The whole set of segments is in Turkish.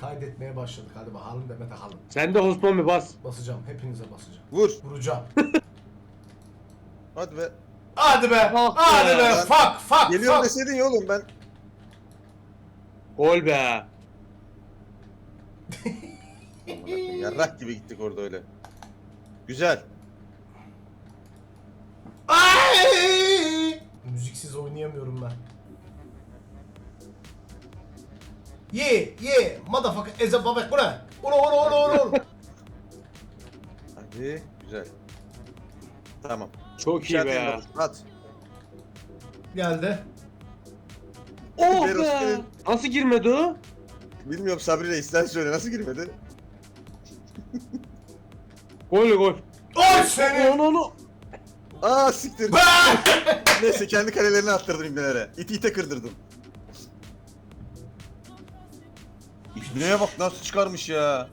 Kaydetmeye başladık hadi bakalım Demet Akalın. Sen de Osman mı bas? Basacağım hepinize basacağım. Vur. Vuracağım. Hadi be. hadi be. Ah be. hadi be. Ben- Fuck fuck Geliyorum fuck. deseydin ya oğlum ben. Gol be. Aman Allah'ım, Yarrak gibi gittik orada öyle. Güzel. Ay! Müziksiz oynayamıyorum ben. Ye ye motherfucker eze babek bu ne? Ulu ulu ulu ulu. Hadi. Güzel. Tamam. Çok iyi be. At. Geldi. Oh Beros be. Nasıl girmedi o? Bilmiyorum Sabri Reis sen söyle nasıl girmedi? Gol gol. Oy seni. Onu onu. Aa siktir. Neyse kendi kalelerini attırdım ibnelere. İti ite kırdırdım. İbneye bak nasıl çıkarmış ya.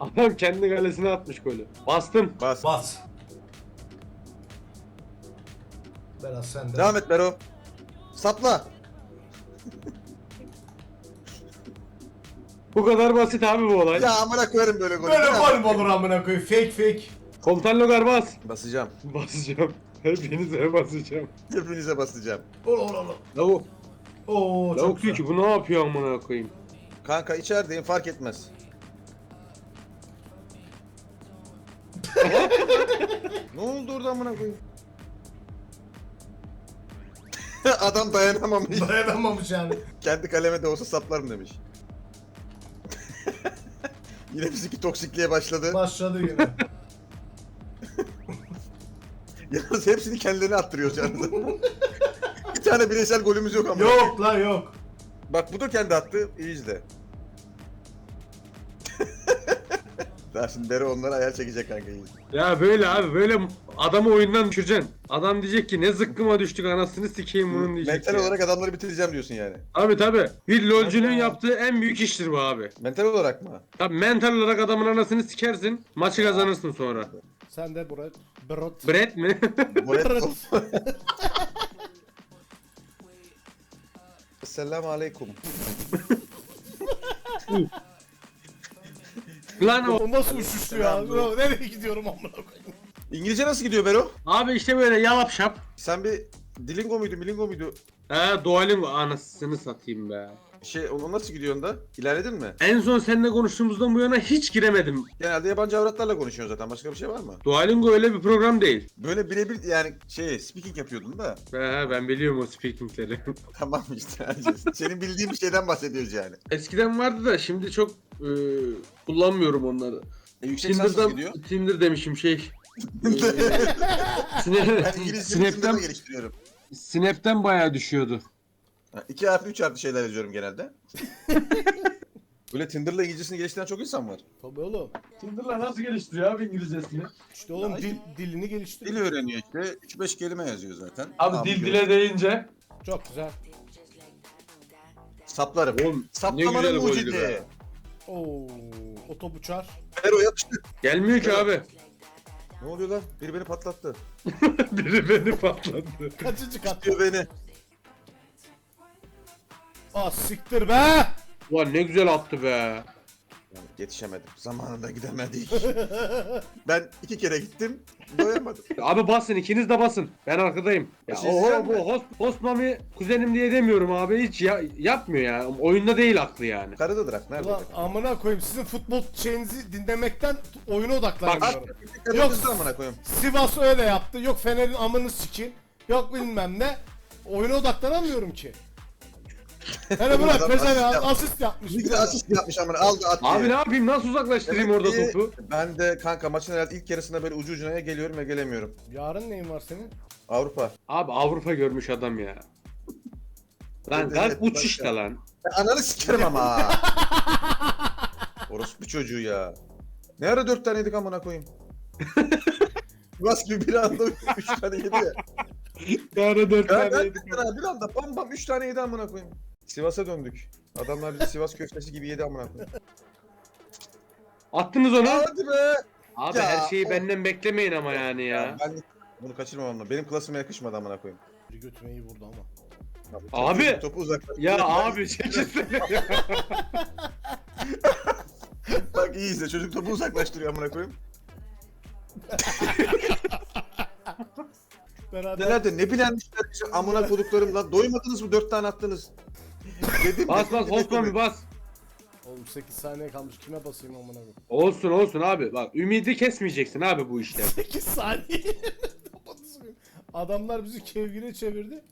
Adam kendi kalesine atmış golü. Bastım. Bas. Bas. Berat sen de. Devam et Bero. Sapla. Bu kadar basit abi bu olay. Ya amına koyarım böyle golü. Böyle gol mü olur amına koyayım? Fake fake. Komutan Logar bas. Basacağım. Basacağım. Hepinize basacağım. Hepinize basacağım. Ulu ulu ulu. Lavuk. Oo çok Lavuk diyor güzel. ki bu ne yapıyor amına koyayım. Kanka içerideyim fark etmez. ne oldu orada amına koyayım? Adam dayanamamış. Dayanamamış yani. Kendi kaleme de olsa saplarım demiş. Yine bizimki toksikliğe başladı. Başladı yine. Yalnız hepsini kendilerine attırıyor yalnız. Bir tane bireysel golümüz yok ama. yok lan yok. Bak bu da kendi attı. İyi izle. Daha şimdi Bero onlara ayar çekecek kanka. Ya böyle abi böyle adamı oyundan düşüreceksin. Adam diyecek ki ne zıkkıma düştük anasını sikeyim bunun diyecek. Mental ya. olarak adamları bitireceğim diyorsun yani. Abi tabi. Bir lolcunun yaptığı en büyük iştir bu abi. Mental olarak mı? Tabi mental olarak adamın anasını sikersin. Maçı kazanırsın sonra. Sen de Burak. Brot. Brett mi? Moretto. Selamun aleyküm. Lan o. O nasıl uçuştu ya? Nereye gidiyorum amına koyayım? İngilizce nasıl gidiyor Bero? Abi işte böyle yalap şap. Sen bir Dilingo muydu, Milingo muydu? He Duolingo anasını satayım be. Şey, o nasıl gidiyor onda? İlerledin mi? En son seninle konuştuğumuzdan bu yana hiç giremedim. Genelde yabancı avratlarla konuşuyorsun zaten. Başka bir şey var mı? Duolingo öyle bir program değil. Böyle birebir yani şey, speaking yapıyordun da. He ben biliyorum o speakingleri. tamam işte. Senin bildiğin bir şeyden bahsediyoruz yani. Eskiden vardı da şimdi çok e, kullanmıyorum onları. E, yüksek lisans nasıl gidiyor? Tinder demişim şey. Ben Snap, İngilizce Snap'ten... Snap'ten, geliştiriyorum. Snap'ten bayağı düşüyordu. Ha, İki harfli, üç harfli şeyler yazıyorum genelde. Böyle Tinder'la İngilizcesini geliştiren çok insan var. Tabii oğlum. Tinder'la nasıl geliştiriyor abi İngilizcesini? İşte oğlum Ya, dil, dilini Dil geliştiriyor. öğreniyor işte. 3-5 kelime yazıyor zaten. Abi Tamam, dil dile deyince. Çok güzel. Saplarım. Oğlum ne Saplamanın güzel goldü mucidi. be. Oo, otop uçar. Ero yapıştı. Gelmiyor ki abi. Ne oluyor lan? Biri beni patlattı. Biri beni patlattı. Kaçıncı kat? Diyor beni. Ah siktir be! Ulan ne güzel attı be. Yetişemedim. Zamanında gidemedik. ben iki kere gittim. Doyamadım. Abi basın ikiniz de basın. Ben arkadayım. Ya Bir şey o, diyeceğim bu mi? host, host mami kuzenim diye demiyorum abi. Hiç ya- yapmıyor ya. Oyunda değil aklı yani. Karı da bırak. Nerede? Ulan amına koyayım sizin futbol şeyinizi dinlemekten oyuna odaklanıyorum. Yok. kızdı amına koyayım. Sivas öyle yaptı. Yok Fener'in amını sikin. Yok bilmem ne. Oyuna odaklanamıyorum ki. Hele bırak Adam Pezen asist ya, yapmış. Bir de asist yapmış amına. Aldı attı. Abi ne yapayım nasıl uzaklaştırayım Demek orada ki topu? Ben de kanka maçın herhalde ilk yarısında böyle ucu ucuna ya geliyorum ya gelemiyorum. Yarın neyin var senin? Avrupa. Abi Avrupa görmüş adam ya. Lan evet, uç işte ya. lan. Ben ananı sikerim ama. Orospu çocuğu ya. Ne ara dört tane yedik amına koyayım. Sivas gibi bir anda üç tane yedi ya. Yani dört Ya tane yedik. bir anda bir anda bam bam üç tane yedi amına koyayım. Sivas'a döndük. Adamlar bizi Sivas köftesi gibi yedi amına koyayım. Attınız onu. Hadi be. Abi Ya, her şeyi o- benden beklemeyin ama yani ya. Ben bunu kaçırmam ama benim klasıma yakışmadı amına koyayım. Bir götüme iyi vurdu ama. Abi. Çocuk Topu uzaklaştır. Ya abi çekilsene. Bak iyi izle çocuk topu uzaklaştırıyor amına koyayım. Beraber Nerede ne bilenmişler bizi amına koduklarım lan. Doymadınız mı dört tane attınız. Dedim bas bas Osman bir bas. Oğlum 8 saniye kalmış. Kime basayım amına koyayım? Olsun olsun abi. Bak ümidi kesmeyeceksin abi bu işte. 8 saniye. Adamlar bizi kevgire çevirdi.